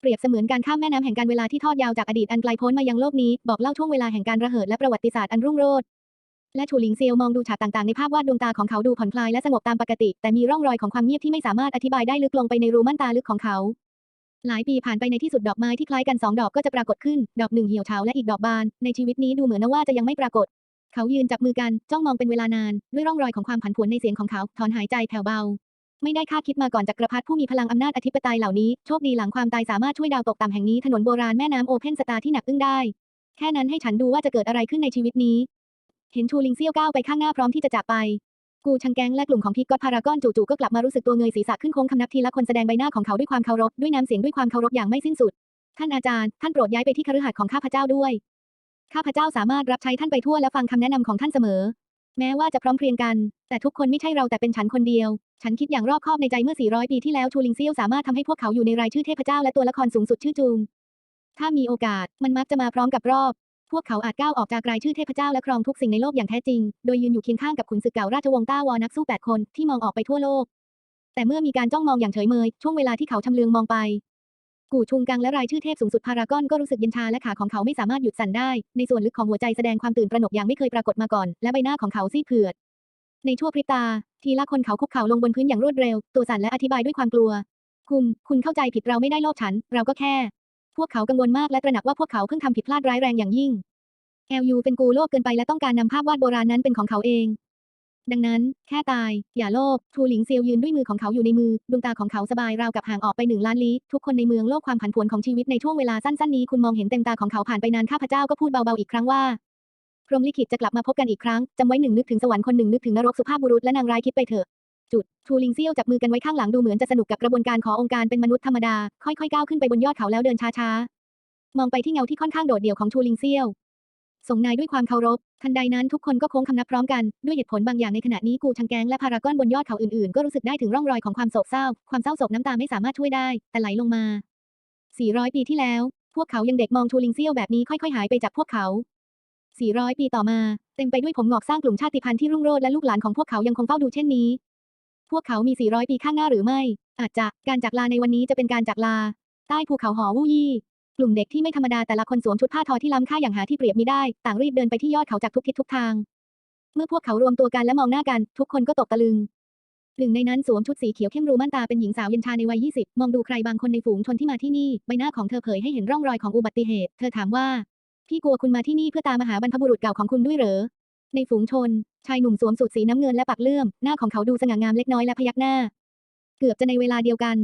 เปรียบเสมือนการข้ามแม่น้ำแห่งการเวลาที่ทอดยาวจากอดีตอันไกลโพ้นมายังโลกนี้บอกเล่าช่วงเวลาแห่งการระเหิดและประวัติศาสตร์อันรุ่งโรจน์และฉูหลิงเซียวมองดูฉากต่างๆในภาพวาดดวงตาของเขาดูผ่อนคลายและสงบตามปกติ แต่มีร่องรอยของความเงียบที่ไม่สามารถอธิบายได้ลึกลงไปในรูม่านตาลึกของเขา หลายปีผ่านไปในที่สุดดอกไม้ที่คล้ายกันสองดอกก็จะปรากฏขึ้น ดอกหนึ่งเหี่ยวเฉาและอีกดอกบาน ในชีวิตนี้ดูเหมือนว่าจะยังไม่ปรากฏ เขายืนจับมือกัน จ้องมองเป็นเวลานาน ด้วยร่องรอยของความผันผวนในเสียงของเขา ถอนหายใจแผ่วเบา ไม่ได้คาดคิดมาก่อนจักรพรรดิผู้มีพลังอำนาจอธิปไตยเหล่านี้ โชคดีหลังความตายสามารถช่วยดาวตกต่ำแห่งนี้ถนนโบราณแม่น้ำโอเพนสตาร์ที่หนักอึ้งได้ แค่นั้นให้ฉันดูว่าจะเกิดอะไรขึ้นในชีวิตนี้ เห็นชูลิงเซี่ยวก้าวไปข้างหน้าพร้อมที่จะจากไป กูชังแกงและกลุ่มของพีกอตพารากอนจู่ๆก็กลับมารู้สึกตัวเงยศีรษะขึ้นโค้งคำนับทีละคนแสดงใบหน้าของเขาด้วยความเคารพด้วยน้ำเสียงด้วยความเคารพอย่างไม่สิ้นสุด ท่านอาจารย์ท่านโปรดย้ายไปที่คฤหาสน์ของข้าพเจ้าด้วย ข้าพเจ้าสามารถรับใช้ท่านไปทั่วและฟังคำแนะนำของท่านเสมอ แม้ว่าจะพร้อมเพรียงกัน แต่ทุกคนไม่ใช่เราแต่เป็นฉันคนเดียว ฉันคิดอย่างรอบคอบในใจเมื่อ 400 ปีที่แล้วชูลิงเซียวสามารถทำให้พวกเขาอยู่ในรายชื่อเทพเจ้าและตัวละครสูงสุดชื่อจูง ถ้ามีโอกาสมันมักจะมาพร้อมกับรอบ พวกเขาอาจก้าวออกจากรายชื่อเทพเจ้าและครองทุกสิ่งในโลกอย่างแท้จริง โดยยืนอยู่เคียงข้างกับขุนศึกเก่าราชวงศ์ต้าวอนักสู้ 8 คนที่มองออกไปทั่วโลก แต่เมื่อมีการจ้องมองอย่างเฉยเมยช่วงเวลาที่เขาชำเลืองมองไป กู่ชุงกังและรายชื่อเทพสูงสุดพารากอนก็รู้สึกเย็นชาและขาของเขาไม่สามารถหยุดสั่นได้ ในส่วนลึกของหัวใจแสดงความตื่นตระหนกอย่างไม่เคยปรากฏมาก่อน และใบหน้าของเขาซีดเผือด ในชั่วพริบตา ทีละคนเขาคุกเข่าลงบนพื้นอย่างรวดเร็ว ตัวสั่นและอธิบายด้วยความกลัว คุณ คุณเข้าใจผิดเราไม่ได้โลภฉัน เราก็แค่ พวกเขากังวลมากและตระหนักว่าพวกเขาเพิ่งทำผิดพลาดร้ายแรงอย่างยิ่งแอลยูเป็นกูโลภเกินไปและต้องการนำภาพวาดโบราณนั้นเป็นของเขาเอง ดังนั้น แค่ตาย อย่าโลภทูหลิงเซียวยืนด้วยมือของเขาอยู่ในมือ ดวงตาของเขาสบายราวกับห่างออกไปหนึ่งล้านลี้ ทุกคนในเมืองโลกความผันผวนของชีวิตในช่วงเวลาสั้นๆนี้คุณมองเห็นเต็มตาของเขาผ่านไปนานข้าพเจ้าก็พูดเบาๆอีกครั้งว่าพรหมลิขิตจะกลับมาพบกันอีกครั้งจำไว้หนึ่งนึกถึงสวรรค์คนหนึ่งนึกถึงนรกสุภาพบุรุษและนางร้ายคิดไปเถอะจุดทูลิงเซียวจับมือกันไว้ข้างหลังดูเหมือนจะสนุกกับกระบวนการขอองค์การเป็นมนุษย์ธรรมดา ค่อยๆก้าวขึ้นไปบนยอดเขาแล้วเดินช้าๆมองไปที่เงาที่ค่อนข้างโดดเดี่ยวของทูลิงเซียว ส่งนายด้วยความเคารพ ทันใดนั้นทุกคนก็โค้งคำนับพร้อมกัน ด้วยเหตุผลบางอย่างในขณะนี้กูชังแกงและพารากอนบนยอดเขาอื่นๆ ก็รู้สึกได้ถึงร่องรอยของความโศกเศร้า ความเศร้าโศกน้ำตาไม่สามารถช่วยได้ แต่ไหลลงมา 400 ปีที่แล้ว พวกเขายังเด็กมองทูลิงเซียวแบบนี้ค่อยๆ หายไปจากพวกเขา 400 ปีต่อมา เต็มไปด้วยผมงอกสร้างกลุ่มชาติพันธุ์ที่รุ่งโรจน์และลูกหลานของพวกเขายังคงเฝ้าดูเช่นนี้ พวกเขามี 400 ปีข้างหน้าหรือไม่ อาจจะการจากลาในวันนี้จะเป็นการจากลา ใต้ภูเขาหอวู่ยี่ ลุ่มเด็กที่ไม่ธรรมดาแต่ละคนสวมชุดผ้าทอที่ล้ำค่าอย่างหาที่เปรียบมิได้ ต่างรีบเดินไปที่ยอดเขาจากทุกทิศทุกทาง เมื่อพวกเขารวมตัวกันและมองหน้ากัน ทุกคนก็ตกตะลึง หนึ่งในนั้นสวมชุดสีเขียวเข้มรูม่านตาเป็นหญิงสาวเย็นชาในวัย 20 มองดูใครบางคนในฝูงชนที่มาที่นี่ ใบหน้าของเธอเผยให้เห็นร่องรอยของอุบัติเหตุ เธอถามว่า พี่กลัวคุณมาที่นี่เพื่อตามมหาบรรพบุรุษเก่าของคุณด้วยเหรอ ในฝูงชน ชายหนุ่มสวมสูทสีน้ำเงินและปักเลื่อม หน้าของเขาดูสง่างามเล็กน้อยและพยักหน้า เกือบจะในเวลาเดียวกัน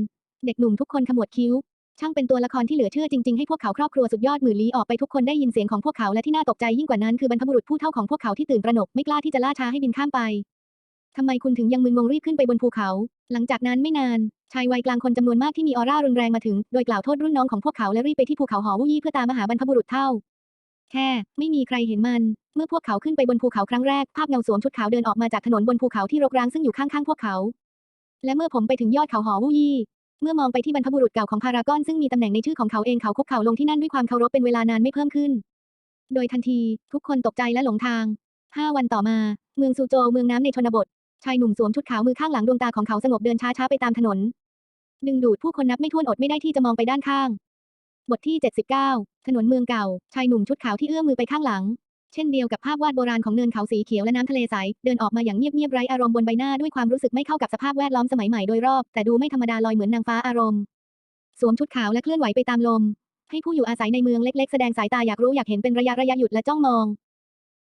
เด็กหนุ่มทุกคนขมวดคิ้ว ช่างเป็นตัวละครที่เหลือเชื่อจริงๆให้พวกเขาครอบครัวสุดยอดหมื่นลี้ออกไปทุกคนได้ยินเสียงของพวกเขาและที่น่าตกใจยิ่งกว่านั้นคือบรรพบุรุษผู้เฒ่าของพวกเขาที่ตื่นตระหนกไม่กล้าที่จะล่าช้าให้บินข้ามไปทำไมคุณถึงยังมึนงงรีบขึ้นไปบนภูเขา หลังจากนั้นไม่นาน ชายวัยกลางคนจำนวนมากที่มีออร่ารุนแรงมาถึง โดยกล่าวโทษรุ่นน้องของพวกเขาและรีบไปที่ภูเขาหอวู่ยี่เพื่อตามมหาบรรพบุรุษเท่า แค่ ไม่มีใครเห็นมัน เมื่อพวกเขาขึ้นไปบนภูเขาครั้งแรก ภาพเงาสวมชุดขาวเดินออกมาจากถนนบนภูเขาที่รกร้างซึ่งอยู่ข้างๆพวกเขา และเมื่อผมไปถึงยอดเขาหอวู่ยี่ เมื่อมองไปที่บรรพบุรุษเก่าของพารากอนซึ่งมีตำแหน่งในชื่อของเขาเองเขาคุกเข่าลงที่นั่นด้วยความเคารพเป็นเวลานานไม่เพิ่มขึ้น โดยทันที ทุกคนตกใจและหลงทางห้าวันต่อมา เมืองซูโจเมืองน้ำในชนบท ชายหนุ่มสวมชุดขาวมือข้างหลังดวงตาของเขาสงบเดินช้าๆไปตามถนน ดึงดูดผู้คนนับไม่ถ้วนอดไม่ได้ที่จะมองไปด้านข้าง บทที่ 79 ถนนเมืองเก่า ชายหนุ่มชุดขาวที่เอื้อมมือไปข้างหลัง เช่นเดียวกับภาพวาดโบราณของเนินเขาสีเขียวและน้ำทะเลใส เดินออกมาอย่างเงียบๆไร้อารมณ์บนใบหน้าด้วยความรู้สึกไม่เข้ากับสภาพแวดล้อมสมัยใหม่โดยรอบ แต่ดูไม่ธรรมดาลอยเหมือนนางฟ้าอารมณ์ สวมชุดขาวและเคลื่อนไหวไปตามลม ให้ผู้อยู่อาศัยในเมืองเล็กๆ แสดงสายตาอยากรู้อยากเห็นเป็นระยะระยะหยุดและจ้องมอง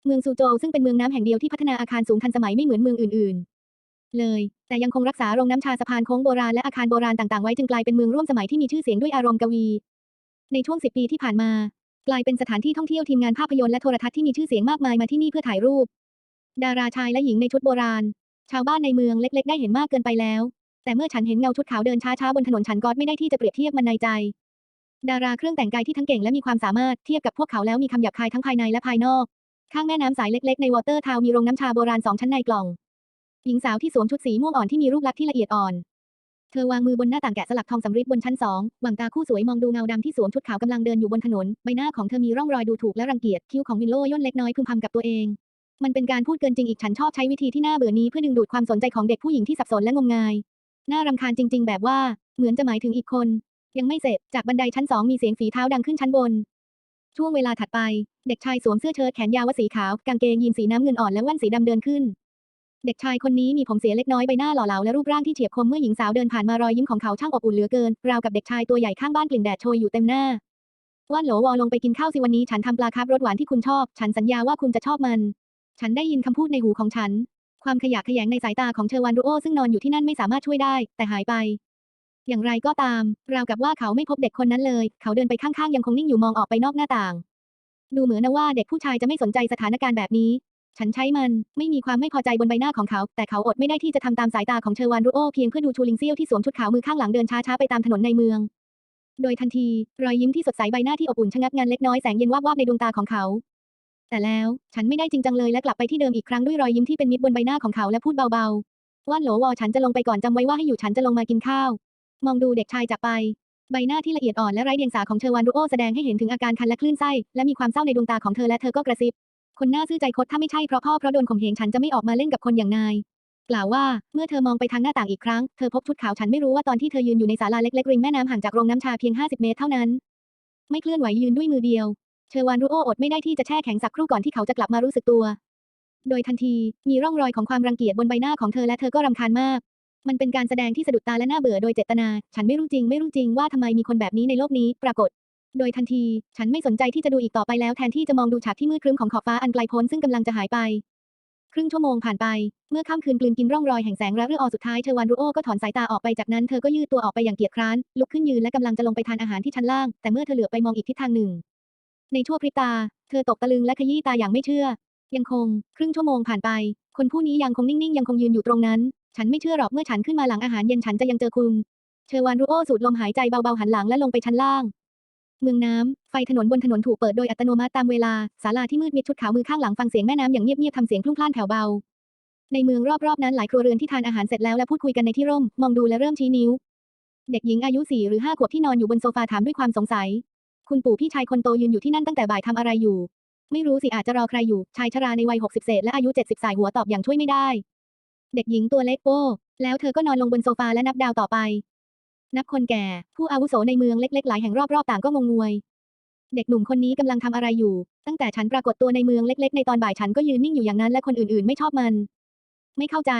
เมืองซูโจวซึ่งเป็นเมืองน้ำแห่งเดียวที่พัฒนาอาคารสูงทันสมัยไม่เหมือนเมืองอื่น ๆ เลย แต่ยังคงรักษาโรงน้ำชาสะพานโค้งโบราณและอาคารโบราณต่างๆไว้จึงกลายเป็นเมืองร่วมสมัยที่มีชื่อเสียงด้วยอารมณ์กวีในช่วงสิบปีที่ผ่านมา กลายเป็นสถานที่ท่องเที่ยวทีมงานภาพยนตร์และโทรทัศน์ที่มีชื่อเสียงมากมายมาที่นี่เพื่อถ่ายรูป ดาราชายและหญิงในชุดโบราณ ชาวบ้านในเมืองเล็ก ๆ ได้เห็นมากเกินไปแล้ว แต่เมื่อฉันเห็นเงาชุดขาวเดินช้าๆบนถนนฉันก็ไม่ได้ที่จะเปรียบเทียบมันในใจ ดาราเครื่องแต่งกายที่ทั้งเก่งและมีความสามารถเทียบกับพวกเขาแล้วมีคำหยาบคายทั้งภายในและภายนอก ข้างแม่น้ำสายเล็ก ๆ ในวอเตอร์ทาวมีโรงน้ำชาโบราณสองชั้นในกล่อง หญิงสาวที่สวมชุดสีม่วงอ่อนที่มีรูปลักษณ์ที่ละเอียดอ่อน เธอวางมือบนหน้าต่างแกะสลักทองสำริดบนชั้นสองหวังตาคู่สวยมองดูเงาดำที่สวมชุดขาวกำลังเดินอยู่บนถนน ใบหน้าของเธอมีร่องรอยดูถูกและรังเกียจ คิ้วของวินโลย่นเล็กน้อยพึมพำกับตัวเอง มันเป็นการพูดเกินจริงอีกฉันชอบใช้วิธีที่น่าเบื่อนี้เพื่อดึงดูดความสนใจของเด็กผู้หญิงที่สับสนและงมงาย น่ารำคาญจริง ๆ แบบว่า เหมือนจะหมายถึงอีกคน ยังไม่เสร็จ จากบันไดชั้นสองมีเสียงฝีเท้าดังขึ้นชั้นบน ช่วงเวลาถัดไป เด็กชายสวมเสื้อเชิ้ตแขนยาวสีขาว กางเกงยีนสีน้ำเงินอ่อนและแว่นสีดำเดินขึ้น เด็กชายคนนี้มีผมเสียเล็กน้อยใบหน้าหล่อเหลาและรูปร่างที่เฉียบคมเมื่อหญิงสาวเดินผ่านมารอยยิ้มของเขาช่างอบอุ่นเหลือเกิน ราวกับเด็กชายตัวใหญ่ข้างบ้านกลิ่นแดดโชยอยู่เต็มหน้าว่านโหลวอลงไปกินข้าวสิวันนี้ฉันทำปลาคาร์ฟรสหวานที่คุณชอบ ฉันสัญญาว่าคุณจะชอบมัน ฉันได้ยินคำพูดในหูของฉัน ความขยะแขยงในสายตาของเชอร์วันรูโอซึ่งนอนอยู่ที่นั่นไม่สามารถช่วยได้ แต่หายไป อย่างไรก็ตาม ราวกับว่าเขาไม่พบเด็กคนนั้นเลย เขาเดินไปข้างๆยังคงนิ่งอยู่มองออกไปนอกหน้าต่าง ดูเหมือนนะว่าเด็กผู้ชายจะไม่สนใจสถานการณ์แบบนี้ ฉันใช้มัน ไม่มีความไม่พอใจบนใบหน้าของเขา แต่เขาอดไม่ได้ที่จะทำตามสายตาของเชอร์วานรูโอเพียงเพื่อดูชูลิงเซียวที่สวมชุดขาวมือข้างหลังเดินช้าๆไปตามถนนในเมือง โดยทันที รอยยิ้มที่สดใสใบหน้าที่อบอุ่นชะงักงันเล็กน้อยแสงเย็นวาบวาบในดวงตาของเขา แต่แล้วฉันไม่ได้จริงจังเลยและกลับไปที่เดิมอีกครั้งด้วยรอยยิ้มที่เป็นมิตรบนใบหน้าของเขาและพูดเบาๆว่านโหลวอฉันจะลงไปก่อนจำไว้ว่าให้อยู่ฉันจะลงมากินข้าว มองดูเด็กชายจากไปใบหน้าที่ละเอียดอ่อนและไร้เดียงสาของเชอร์วานรูโอแสดงให้เห็นถึงอาการคันและคลื่นไส้และมีความเศร้าในดวงตาของเธอและเธอก็กระซิบ คนหน้าซื่อใจคดถ้าไม่ใช่เพราะพ่อเพราะโดนข่มเหงฉันจะไม่ออกมาเล่นกับคนอย่างนาย กล่าวว่าเมื่อเธอมองไปทางหน้าต่างอีกครั้ง เธอพบชุดขาวฉันไม่รู้ว่าตอนที่เธอยืนอยู่ในศาลาเล็กๆริมแม่น้ำห่างจากโรงน้ำชาเพียง 50 เมตรเท่านั้น ไม่เคลื่อนไหวยืนด้วยมือเดียวเชอวานรูโออดไม่ได้ที่จะแช่แข็งสักครู่ก่อนที่เขาจะกลับมารู้สึกตัว โดยทันทีมีร่องรอยของความรังเกียจบนใบหน้าของเธอและเธอก็รำคาญมาก มันเป็นการแสดงที่สะดุดตาและน่าเบื่อโดยเจตนา ฉันไม่รู้จริงไม่รู้จริงว่าทำไมมีคนแบบนี้ในโลกนี้ปรากฏ โดยทันที ฉันไม่สนใจที่จะดูอีกต่อไปแล้วแทนที่จะมองดูฉากที่มืดครึ้มของขอบฟ้าอันไกลโพ้นซึ่งกำลังจะหายไป ครึ่งชั่วโมงผ่านไป เมื่อค่ำคืนกลืนกินร่องรอยแห่งแสงและเรือออสุดท้ายเทวันรุโอก็ถอนสายตาออกไปจากนั้นเธอก็ยืดตัวออกไปอย่างเกียจคร้าน ลุกขึ้นยืนและกำลังจะลงไปทานอาหารที่ชั้นล่าง แต่เมื่อเธอเหลือไปมองอีกทิศทางหนึ่ง ในชั่วพริบตา เธอตกตะลึงและขยี้ตาอย่างไม่เชื่อ ยังคง ครึ่งชั่วโมงผ่านไป คนผู้นี้ยังคงนิ่งๆยังคงยืนอยู่ตรงนั้น ฉันไม่เชื่อหรอกเมื่อฉันขึ้นมาหลังอาหารเย็นฉันจะยังเจอคุณเชอวานรุโอสูดลมหายใจเบาๆหันหลังและลงไปชั้นล่าง เมืองน้ำ ไฟถนนบนถนนถูกเปิดโดยอัตโนมัติตามเวลา ศาลาที่มืดมิดชุดขาวมือข้างหลังฟังเสียงแม่น้ำอย่างเงียบๆทำเสียงพลุ่งพล่านแผ่วเบา ในเมืองรอบๆนั้นหลายครัวเรือนที่ทานอาหารเสร็จแล้วและพูดคุยกันในที่ร่ม มองดูและเริ่มชี้นิ้ว เด็กหญิงอายุสี่หรือห้าขวบที่นอนอยู่บนโซฟาถามด้วยความสงสัย คุณปู่พี่ชายคนโตยืนอยู่ที่นั่นตั้งแต่บ่ายทำอะไรอยู่ ไม่รู้สิอาจจะรอใครอยู่ ชายชราในวัยหกสิบเศษและอายุเจ็ดสิบสายหัวตอบอย่างช่วยไม่ได้ เด็กหญิงตัวเล็กโอ้แล้วเธอก็นอนลงบนโซฟาและนับดาวต่อไป นับคนแก่ ผู้อาวุโสในเมืองเล็กๆหลายแห่งรอบๆต่างก็งงงวย เด็กหนุ่มคนนี้กำลังทำอะไรอยู่ ตั้งแต่ฉันปรากฏตัวในเมืองเล็ก ๆ ในตอนบ่ายฉันก็ยืนนิ่งอยู่อย่างนั้นและคนอื่นๆ ไม่ชอบมัน ไม่เข้าใจ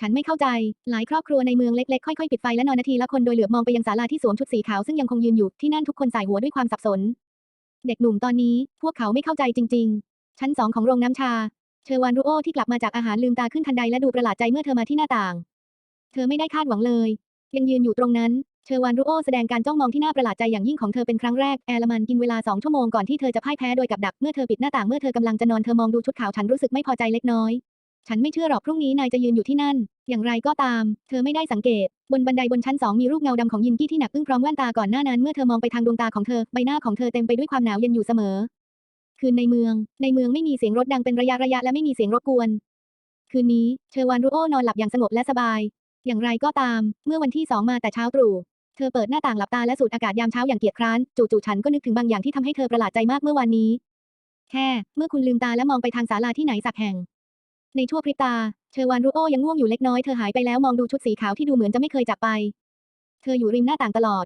ฉันไม่เข้าใจ หลายครอบครัวในเมืองเล็กๆ ค่อยๆปิดไฟและนอนนาทีละคนโดยเหลือบมองไปยังศาลาที่สวมชุดสีขาวซึ่งยังคงยืนอยู่ที่นั่นทุกคนสายหัวด้วยความสับสน เด็กหนุ่มตอนนี้ พวกเขาไม่เข้าใจจริง ๆ ชั้นสองของโรงน้ำชา เชอร์วานรุโอที่กลับมาจากอาหารลืมตาขึ้นทันใดและดูประหลาดใจเมื่อเธอมาที่หน้าต่าง เธอไม่ได้คาดหวังเลย ยังยืนอยู่ตรงนั้น เชอร์วานรุโอแสดงการจ้องมองที่น่าประหลาดใจอย่างยิ่งของเธอเป็นครั้งแรก แอร์ลมันกินเวลาสองชั่วโมงก่อนที่เธอจะพ่ายแพ้โดยกับดัก เมื่อเธอปิดหน้าต่างเมื่อเธอกำลังจะนอนเธอมองดูชุดขาวฉันรู้สึกไม่พอใจเล็กน้อย ฉันไม่เชื่อหรอกพรุ่งนี้นายจะยืนอยู่ที่นั่น อย่างไรก็ตาม เธอไม่ได้สังเกต บนบันไดบนชั้นสองมีรูปเงาดำของยินกี้ที่หนักอึ้งพร้อมแว่นตาก่อนหน้านั้นเมื่อเธอมองไปทางดวงตาของเธอใบหน้าของเธอเต็มไปด้วยความหนาวเย็นอยู่เสมอ คืนในเมือง ในเมืองไม่มีเสียงรถดังเป็นระยะระยะและไม่มีเสียงรบกวน คืนนี้เชอร์วานรุโอนอนหลับอย่างสงบและสบายอย่างไรก็ตาม เมื่อวันที่สองมาแต่เช้าตรู่ เธอเปิดหน้าต่างหลับตาและสูดอากาศยามเช้าอย่างเกียจคร้าน จู่ๆฉันก็นึกถึงบางอย่างที่ทำให้เธอประหลาดใจมากเมื่อวานนี้ แค่ เมื่อคุณลืมตาและมองไปทางศาลาที่ไหนสักแห่ง ในชั่วพริบตา เชอร์วานรูโอยังง่วงอยู่เล็กน้อยเธอหายไปแล้วมองดูชุดสีขาวที่ดูเหมือนจะไม่เคยจากไป เธออยู่ริมหน้าต่างตลอด